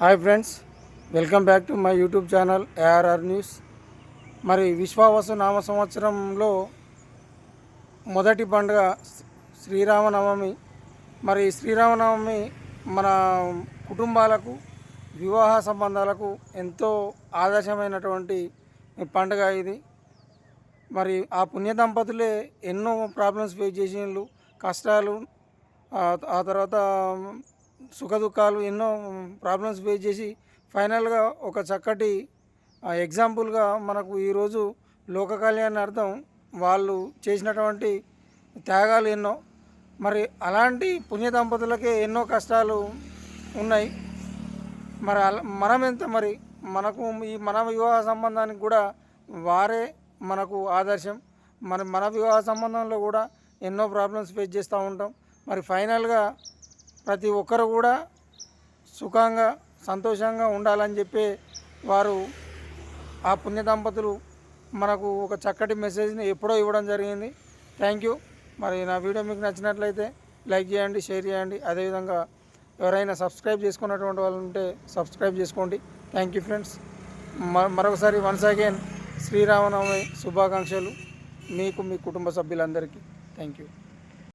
Hi friends welcome back to my YouTube channel ARR news మరి విశ్వావసు నామ సంవత్సరంలో మొదటి పండుగ శ్రీరామనవమి. మరి శ్రీరామనవమి మన కుటుంబాలకు వివాహ సంబంధాలకు ఎంతో ఆదర్శమైనటువంటి పండుగ ఇది. మరి ఆ పుణ్య దంపతులే ఎన్నో ప్రాబ్లమ్స్ ఫేస్ చేసినారు కష్టాలు ఆ తర్వాత సుఖదుఖాలు ఎన్నో ప్రాబ్లమ్స్ ఫేస్ చేసి ఫైనల్గా ఒక చక్కటి ఎగ్జాంపుల్గా మనకు ఈరోజు లోక కళ్యాణార్థం వాళ్ళు చేసినటువంటి త్యాగాలు ఎన్నో. మరి అలాంటి పుణ్య దంపతులకే ఎన్నో కష్టాలు ఉన్నాయి. మరి అలా మనం ఎంత మరి మనకు ఈ మన వివాహ సంబంధానికి కూడా వారే మనకు ఆదర్శం. మరి మన వివాహ సంబంధంలో కూడా ఎన్నో ప్రాబ్లమ్స్ ఫేస్ చేస్తూ ఉంటాం. మరి ఫైనల్గా ప్రతి ఒక్కరు కూడా సుఖంగా సంతోషంగా ఉండాలని చెప్పి వారు ఆ పుణ్య దంపతులు మనకు ఒక చక్కటి మెసేజ్ని ఎప్పుడో ఇవ్వడం జరిగింది. Thank you. మరి నా వీడియో మీకు నచ్చినట్లయితే లైక్ చేయండి షేర్ చేయండి. అదేవిధంగా ఎవరైనా సబ్స్క్రైబ్ చేసుకున్నటువంటి వాళ్ళు ఉంటే సబ్స్క్రైబ్ చేసుకోండి. Thank you friends. మరొకసారి వన్స్ అగైన్ శ్రీరామనవమి శుభాకాంక్షలు మీకు మీ కుటుంబ సభ్యులందరికీ. Thank you.